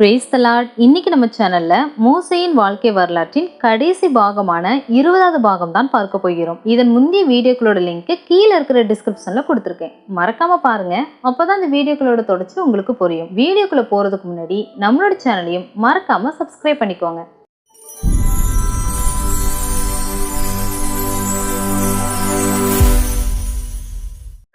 Brace தலாட் இன்னைக்கு நம்ம சேனல்ல மோசையின் வாழ்க்கை வரலாற்றின் கடைசி பாகமான இருபதாவது பாகம் தான் பார்க்க போகிறோம். இதன் முந்தைய வீடியோக்களோட லிங்க் கீழே இருக்கிற டிஸ்கிரிப்ஷன்ல கொடுத்துருக்கேன். மறக்காம பாருங்க. அப்பதான் இந்த வீடியோக்களோட தொடர்ச்சி உங்களுக்கு புரியும். வீடியோக்குள்ள போறதுக்கு முன்னாடி நம்மளோட சேனலையும் மறக்காம சப்ஸ்கிரைப் பண்ணிக்கோங்க.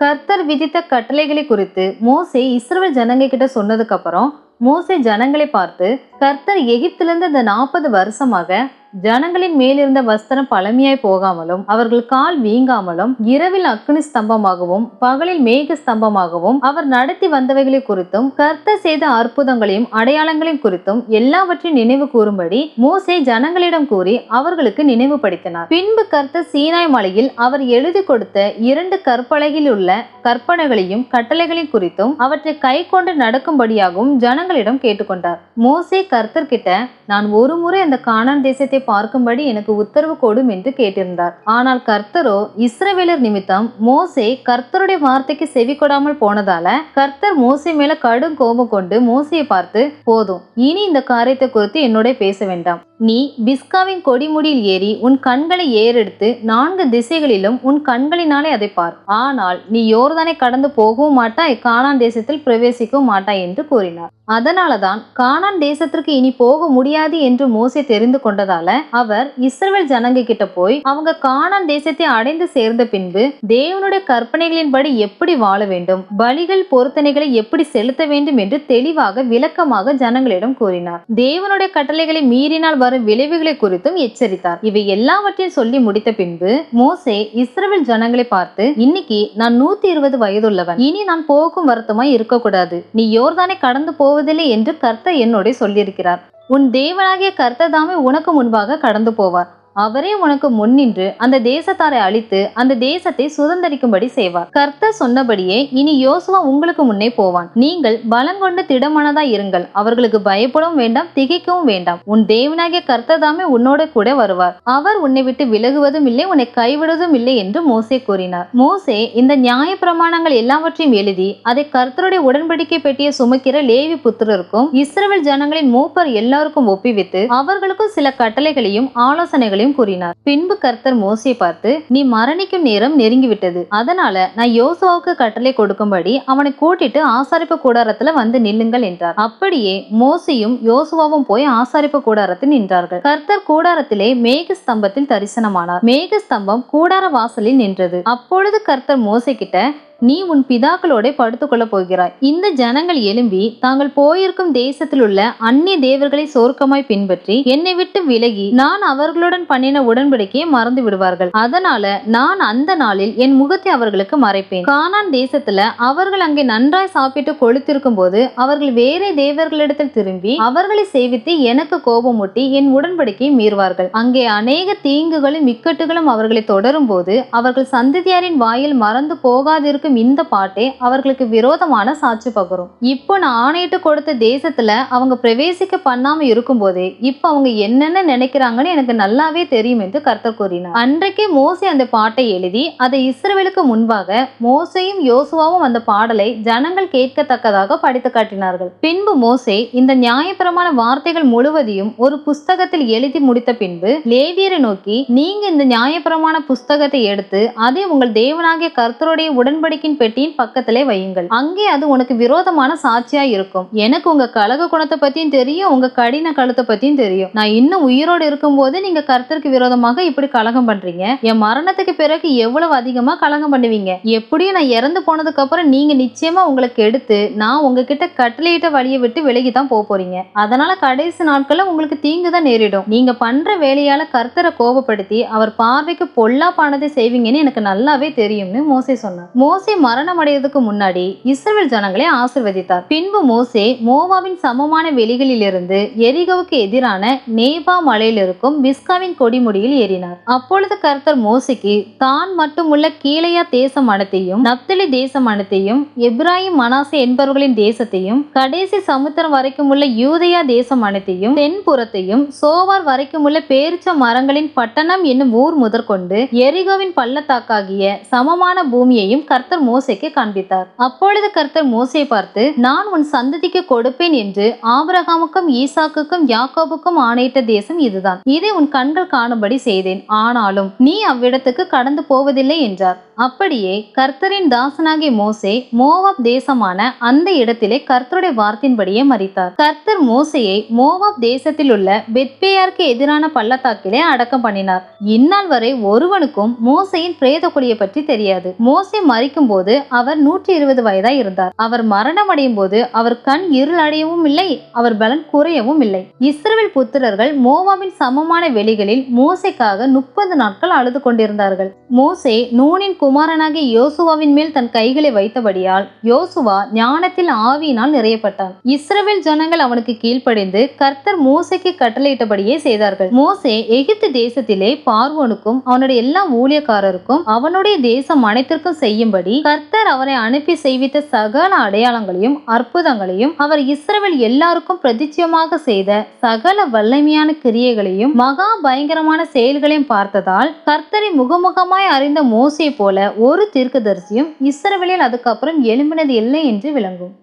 கர்த்தர் விதித்த கட்டளைகளை குறித்து மோசே இஸ்ரவேல் ஜனங்க கிட்ட சொன்னதுக்கு அப்புறம் மோசே ஜனங்களை பார்த்து கர்த்தர் எகிப்திலிருந்து இந்த நாற்பது வருஷமாக ஜனங்களின் மேலிருந்த வஸ்திரம் பழமையாய் போகாமலும் அவர்கள் கால் வீங்காமலும் இரவில் அக்னி ஸ்தம்பமாகவும் பகலில் மேக ஸ்தம்பமாகவும் அவர் நடத்தி வந்தவைகளை குறித்தும் கர்த்தர் செய்த அற்புதங்களையும் அடையாளங்களையும் குறித்தும் எல்லாவற்றையும் நினைவு கூறும்படி மோசே ஜனங்களிடம் கூறி அவர்களுக்கு நினைவுபடுத்தினார் பின்பு கர்த்தர் சீனாய் மலையில் அவர் எழுதி கொடுத்த இரண்டு கற்பலகில் உள்ள கற்பனைகளையும் கட்டளைகளையும் குறித்தும் அவற்றை கை கொண்டு நடக்கும்படியாகவும் ஜனங்களிடம் கேட்டுக்கொண்டார். மோசே கர்த்தர் கிட்ட நான் ஒரு முறை அந்த கானான் தேசத்தை பார்க்கும்படி எனக்கு உத்தரவு கொடும் என்று கேட்டிருந்தார். ஆனால் கர்த்தரோ இஸ்ரவேலர் நிமித்தம் மோசே கர்த்தருடைய வார்த்தைக்கு செவி கொடாமல் போனதால கர்த்தர் மோசே மேல கடும் கோபம் கொண்டு மோசையை பார்த்து போதும் இனி இந்த காரியத்தை குறித்து என்னோட பேச வேண்டாம். நீ பிஸ்காவின் கொடிமுடியில் ஏறி உன் கண்களை ஏறெடுத்து நான்கு திசைகளிலும் உன் கண்களினாலே அதை பார். ஆனால் நீ யோர்தானை கடந்து போகவும் மாட்டாய் கானான் தேசத்தில் பிரவேசிக்கவும் மாட்டாய் என்று கூறினார். அதனாலதான் கானான் தேசத்திற்கு இனி போக முடியாது என்று மோசே தெரிந்து கொண்டதால அவர் இஸ்ரவேல் ஜனங்க கிட்ட போய் அவங்க காணான் தேசத்தை அடைந்து சேர்ந்த பின்பு தேவனுடைய கற்பனைகளின்படி எப்படி வாழ வேண்டும்? பலிகள் பொருத்தனைகளை எப்படி செலுத்த வேண்டும் என்று தெளிவாக விளக்கமாக ஜனங்களிடம் கூறினார். தேவனுடைய கட்டளைகளை மீறினால் வரும் விளைவுகளை குறித்தும் எச்சரித்தார். இவை எல்லாவற்றையும் சொல்லி முடித்த பின்பு மோசே இஸ்ரவேல் ஜனங்களை பார்த்து இன்னைக்கு நான் நூத்தி இருபது வயதுள்ளவன். இனி நான் போக்கும் வருத்தமாய் இருக்கக்கூடாது. நீ யோர்தானை கடந்து போவதில்லை என்று கர்த்தர் என்னோட சொல்லியிருக்கிறார். இருக்கிறார் உன் தேவனாகிய கர்த்ததாமை உனக்கு முன்பாக கடந்து போவார். அவரே உனக்கு முன்னின்று அந்த தேசத்தாரை அழித்து அந்த தேசத்தை சுதந்தரிக்கும்படி செய்வார். கர்த்தர் சொன்னபடியே இனி யோசுவா உங்களுக்கு முன்னே போவான். நீங்கள் பலம் கொண்டு திடமானதா இருங்கள். அவர்களுக்கு பயப்படவும் வேண்டாம் திகைக்கவும் வேண்டாம். உன் தேவனாகிய கர்த்தர் தாமே உன்னோட கூட வருவார். அவர் உன்னை விட்டு விலகுவதும் இல்லை உன்னை கைவிடுவதும் இல்லை என்று மோசே கூறினார். மோசே இந்த நியாய பிரமாணங்கள் எல்லாவற்றையும் எழுதி அதை கர்த்தருடைய உடன்படிக்கை பெட்டியை சுமக்கிற லேவி புத்திரருக்கும் இஸ்ரவேல் ஜனங்களின் மூப்பர் எல்லாருக்கும் ஒப்பிவித்து அவர்களுக்கும் சில கட்டளைகளையும் ஆலோசனைகளையும் கூறினார். பின்பு கர்த்தர் மோசையை பார்த்து நீ மரணிக்கும் நேரம் நெருங்கிவிட்டது. அதனால நான் யோசுவாவுக்கு கட்டளை கொடுக்கும்படி அவனை கூட்டிட்டு ஆசாரிப்பு கூடாரத்துல வந்து நில்லுங்கள் என்றார். அப்படியே மோசையும் யோசுவாவும் போய் ஆசாரிப்பு கூடாரத்தில் நின்றார்கள். கர்த்தர் கூடாரத்திலே மேக ஸ்தம்பத்தில் தரிசனமானார். மேக ஸ்தம்பம் கூடார வாசலில் நின்றது. அப்பொழுது கர்த்தர் மோசை கிட்ட நீ உன் பிதாக்களோட படுத்துக்கொள்ள போகிறாய். இந்த ஜனங்கள் எழும்பி தாங்கள் போயிருக்கும் தேசத்தில் உள்ள அந்நிய தேவர்களை சோர்க்கமாய் பின்பற்றி என்னை விட்டு விலகி நான் அவர்களுடன் பண்ணின உடன்படிக்கையை மறந்து விடுவார்கள். அதனால நான் அந்த நாளில் என் முகத்தை அவர்களுக்கு மறைப்பேன். கானான் தேசத்துல அவர்கள் அங்கே நன்றாய் சாப்பிட்டு கொளுத்திருக்கும் போது அவர்கள் வேறே தேவர்களிடத்தில் திரும்பி அவர்களை சேவித்து எனக்கு கோபமூட்டி என் உடன்படிக்கையை மீறுவார்கள். அங்கே அநேக தீங்குகளும் இக்கட்டுகளும் அவர்களை தொடரும் போது அவர்கள் சந்ததியாரின் வாயில் மறந்து போகாதிருக்கும் இருக்கும் இந்த பாட்டே அவர்களுக்கு விரோதமான சாட்சி பகரும். இப்போ நான் ஆணையிட்டு கொடுத்த தேசத்துல அவங்க பிரவேசிக்க பண்ணாம இருக்கும் போதே இப்போ அவங்க என்னென்ன நினைக்கிறாங்கன்னு எனக்கு நல்லாவே தெரியும் என்று கர்த்தர் கூறினார். அன்றைக்கே மோசே அந்த பாட்டை எழுதி அதை இஸ்ரவேலுக்கு முன்பாக மோசையும் யோசுவாவும் அந்த பாடலை ஜனங்கள் கேட்கத்தக்கதாக படித்து காட்டினார்கள். பின்பு மோசே இந்த நியாயபரமான வார்த்தைகள் முழுவதையும் ஒரு புஸ்தகத்தில் எழுதி முடித்த பின்பு லேவியரை நோக்கி நீங்க இந்த நியாயபரமான புஸ்தகத்தை எடுத்து அதை உங்கள் தேவனாகிய கர்த்தருடைய உடன்படி உடன்படிக்கையின் பெட்டியின் பக்கத்திலே வையுங்கள். அங்கே அது உனக்கு விரோதமான சாட்சியா இருக்கும். எனக்கு உங்க கழக குணத்தை பத்தியும் தெரியும் உங்க கடின கழுத்தை பத்தியும் தெரியும். நான் இன்னும் உயிரோடு இருக்கும்போது நீங்க கர்த்தருக்கு விரோதமாக இப்படி கலகம் பண்றீங்க? என் மரணத்துக்கு பிறகு எவ்வளவு அதிகமா கலகம் பண்ணுவீங்க? எப்படியும் நான் இறந்து போனதுக்கு அப்புறம் நீங்க நிச்சயமா உங்களுக்கு எடுத்து நான் உங்ககிட்ட கட்டளையிட்ட வழியை விட்டு விலகி தான் போக போறீங்க. அதனால கடைசி நாட்கள்ல உங்களுக்கு தீங்கு தான் நேரிடும். நீங்க பண்ற வேலையால கர்த்தரை கோபப்படுத்தி அவர் பார்வைக்கு பொல்லாப்பானதை செய்வீங்கன்னு எனக்கு நல்லாவே தெரியும்னு மோசை சொன்னார். மோசை மரணம் அடைவதற்கு முன்னாடி இஸ்ரேல் ஜனங்களை ஆசிர்வதித்தார். பின்பு மோசே மோவாவின் சமமான வெளிகளிலிருந்து எரிகோவுக்கு எதிரான நேபா மலையில் இருக்கும் பிஸ்காவின் கொடிமுடியில் ஏறினார். அப்பொழுது கர்த்தர் மோசைக்கு தான் மட்டுமுள்ள கீழையா தேசம் அனைத்தையும் நப்தலி தேசம் அனைத்தையும் எப்ராஹிம் மனாசே என்பவர்களின் தேசத்தையும் கடைசி சமுத்திரம் வரைக்கும் உள்ள யூதயா தேசம் அனைத்தையும் தென்புறத்தையும் சோவார் வரைக்கும் உள்ள பேரிச்ச மரங்களின் பட்டணம் என்னும் ஊர் முதற்கொண்டு எரிகோவின் பள்ளத்தாக்காகிய சமமான பூமியையும் கர்த்தர் கர்த்தர் காண்பித்தார். அப்பொழுது கர்த்தர் மோசையை பார்த்து நான் உன் சந்ததிக்கு கொடுப்பேன் என்று ஆபரகாமுக்கும் ஈசாக்குக்கும் யாக்கோபுக்கும் ஆணையிட்ட தேசம் இதுதான். இதை உன் கண்கள் காணும்படி செய்தேன். ஆனாலும் நீ அவ்விடத்துக்கு கடந்து போவதில்லை என்றார். அப்படியே கர்த்தரின் தாசனாகிய மோசே மோவாப் தேசமான அந்த இடத்திலே கர்த்தருடைய வார்த்தையின்படியே மறித்தார் கர்த்தர் மோசையை மோவாப் தேசத்தில் உள்ள பெத்பேயாருக்கு எதிரான பள்ளத்தாக்கிலே அடக்கம் பண்ணினார். இந்நாள் வரை ஒருவனுக்கும் மோசையின் பிரேத குழியை பற்றி தெரியாது. மோசை மறிக்கும் போது அவர் நூற்றி இருபது வயதாய் இருந்தார். அவர் மரணம் அடையும் போது அவர் கண் இருள் அடையவும் இல்லை அவர் பலன் குறையவும் இல்லை. இஸ்ரேல் புத்திரர்கள் மோவாவின் சமமான வெளிகளில் மோசைக்காக முப்பது நாட்கள் அழுது கொண்டிருந்தார்கள். மோசே நூனின் குமாரனாகிய யோசுவாவின் மேல் தன் கைகளை வைத்தபடியால் யோசுவா ஞானத்தில் ஆவியினால் நிறையப்பட்டான். இஸ்ரவேல் ஜனங்கள் அவனுக்கு கீழ்ப்படிந்து கர்த்தர் மோசைக்கு கட்டளையிட்டபடியே செய்தார்கள். மோசே எகிப்து தேசத்திலே பார்வோனுக்கும் அவனுடைய எல்லா ஊழியக்காரருக்கும் அவனுடைய தேசம் அனைத்திற்கும் செய்யும்படி கர்த்தர் அவரை அனுப்பி செய்வித்த சகல அடையாளங்களையும் அற்புதங்களையும் அவர் இஸ்ரவேல் எல்லாருக்கும் பிரதிச்சியமாக செய்த சகல வல்லமையான கிரியைகளையும் மகா பயங்கரமான செயல்களையும் பார்த்ததால் கர்த்தரை முகமுகமாய் அறிந்த மோசே போல ஒரு தீர்க்கதரிசியும் இஸ்ரவேலில் அதுக்கப்புறம் எழும்பினது இல்லை என்று விளங்கும்.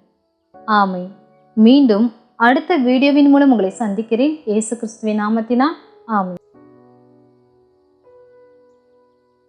ஆமை மீண்டும் அடுத்த வீடியோவின் மூலம் உங்களை சந்திக்கிறேன். இயேசு கிறிஸ்துவின் நாமத்தினால் ஆமை